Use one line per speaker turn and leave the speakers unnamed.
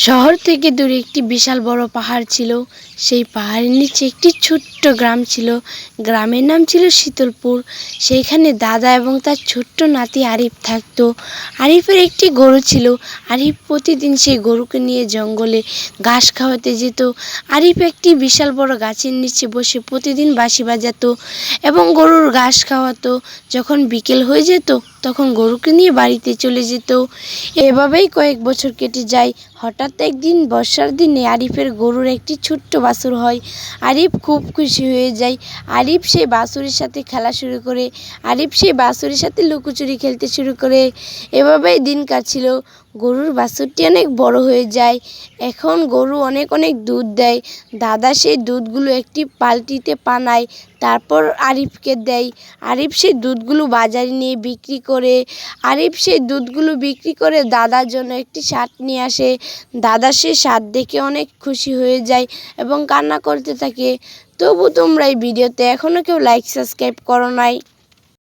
শহর থেকে দূরে একটি বিশাল বড় পাহাড় ছিল। সেই পাহাড়ের নিচে একটি ছোট্ট গ্রাম ছিল। গ্রামের নাম ছিল শীতলপুর। সেইখানে দাদা এবং তার ছোট্ট নাতি আরিফ থাকতো। আরিফের একটি গরু ছিল। আরিফ প্রতিদিন সেই গরুকে নিয়ে জঙ্গলে ঘাস খাওয়াতে যেত। আরিফ একটি বিশাল বড় গাছের নিচে বসে প্রতিদিন বাঁশি বাজাতো এবং গরুর ঘাস খাওয়াতো। যখন বিকেল হয়ে যেত, তখন গরুকে নিয়ে বাড়িতে চলে যেত। এভাবেই কয়েক বছর কেটে যায়। হঠাৎ একদিন বর্ষার দিনে আরিফের গরুর একটি ছোট্ট বাছুর হয়। আরিফ খুব খুশি হয়ে যায়। আরিফ সেই বাছুরের সাথে খেলা শুরু করে। আরিফ সেই বাছুরের সাথে লুকোচুরি খেলতে শুরু করে। এভাবেই দিন কাটছিল। গরুর বাছুরটি অনেক বড় হয়ে যায়। এখন গরু অনেক অনেক দুধ দেয়। দাদা সেই দুধগুলো একটি বালতিতে পানায় তারপর আরিফকে দেয়। আরিফ সেই দুধগুলো বাজারে নিয়ে বিক্রি করে। আরিফ সেই দুধগুলো বিক্রি করে দাদার জন্য একটি শার্ট নিয়ে আসে। দাদা সেই শার্ট দেখে অনেক খুশি হয়ে যায় এবং কান্না করতে থাকে। তবু তোমরা এই ভিডিওতে এখনও কেউ লাইক সাবস্ক্রাইব করো নাই।